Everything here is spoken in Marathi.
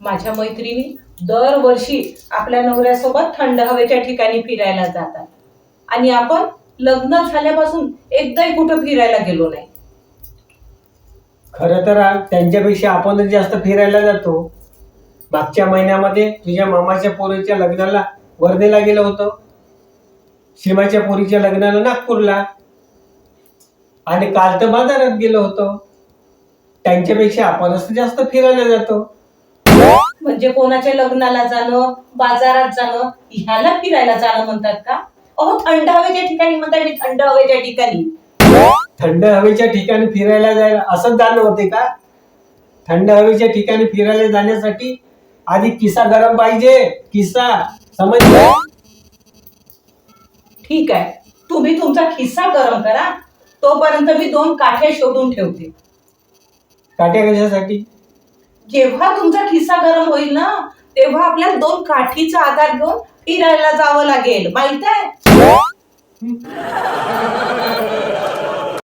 माझ्या मैत्रिणी दरवर्षी आपल्या नवऱ्यासोबत थंड हवेच्या ठिकाणी फिरायला जातात. आणि आपण लग्न झाल्यापासून एकदाही कुठं फिरायला गेलो नाही. खरं तर त्यांच्यापेक्षा आपणच जास्त फिरायला जातो. मागच्या महिन्यामध्ये तुझ्या मामाच्या पोरीच्या लग्नाला वर्धेला गेलो होतो. सीमाच्या पोरीच्या लग्नाला नागपूरला. आणि काल तर बाजारात गेलो होतो. त्यांच्यापेक्षा आपणच जास्त फिरायला जातो. म्हणजे कोणाच्या लग्नाला जाणं बाजारात जाणं ह्याला फिरायला जाणं म्हणतात का? अहो थंड हवेच्या ठिकाणी म्हणतात मी थंड हवेच्या ठिकाणी. थंड हवेच्या ठिकाणी फिरायला जायला असंच जाणं होते का? थंड हवेच्या ठिकाणी फिरायला जाण्यासाठी आधी किस्सा गरम पाहिजे. किस्सा समजलं? ठीक आहे. तुम्ही तुमचा खिस्सा गरम करा. तोपर्यंत मी दोन काठ्या शोधून ठेवते. काट्या कशासाठी? जेव्हा तुमचा ठिसा गरम होईल ना तेव्हा आपल्याला दोन काठीचा आधार घेऊन फिरायला जावं लागेल. माहीत आहे?